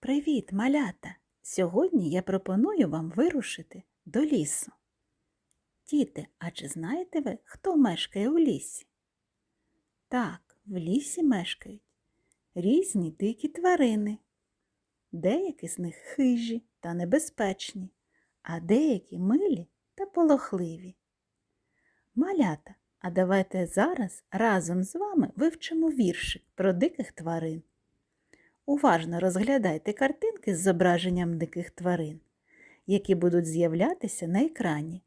Привіт, малята! Сьогодні я пропоную вам вирушити до лісу. Діти, а чи знаєте ви, хто мешкає у лісі? Так, в лісі мешкають різні дикі тварини. Деякі з них хижі та небезпечні, а деякі милі та полохливі. Малята, а давайте зараз разом з вами вивчимо віршик про диких тварин. Уважно розглядайте картинки з зображенням диких тварин, які будуть з'являтися на екрані,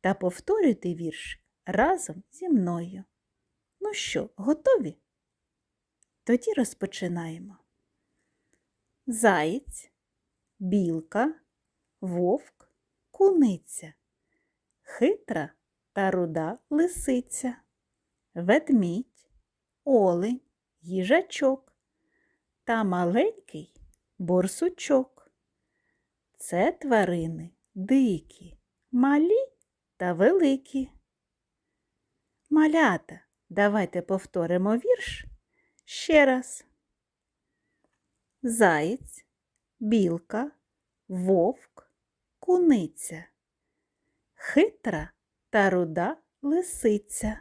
та повторюйте вірш разом зі мною. Ну що, готові? Тоді розпочинаємо. Заєць, білка, вовк, куниця, хитра та руда лисиця, ведмідь, олень, їжачок та маленький борсучок. Це тварини дикі, малі та великі. Малята, давайте повторимо вірш ще раз. Заєць, білка, вовк, куниця, хитра та руда лисиця,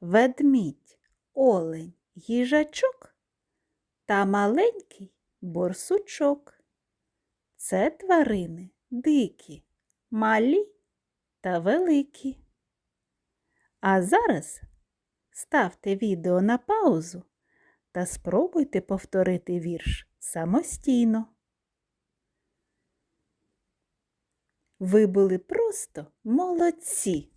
ведмідь, олень, їжачок та маленький борсучок. Це тварини дикі, малі та великі. А зараз ставте відео на паузу та спробуйте повторити вірш самостійно. Ви були просто молодці!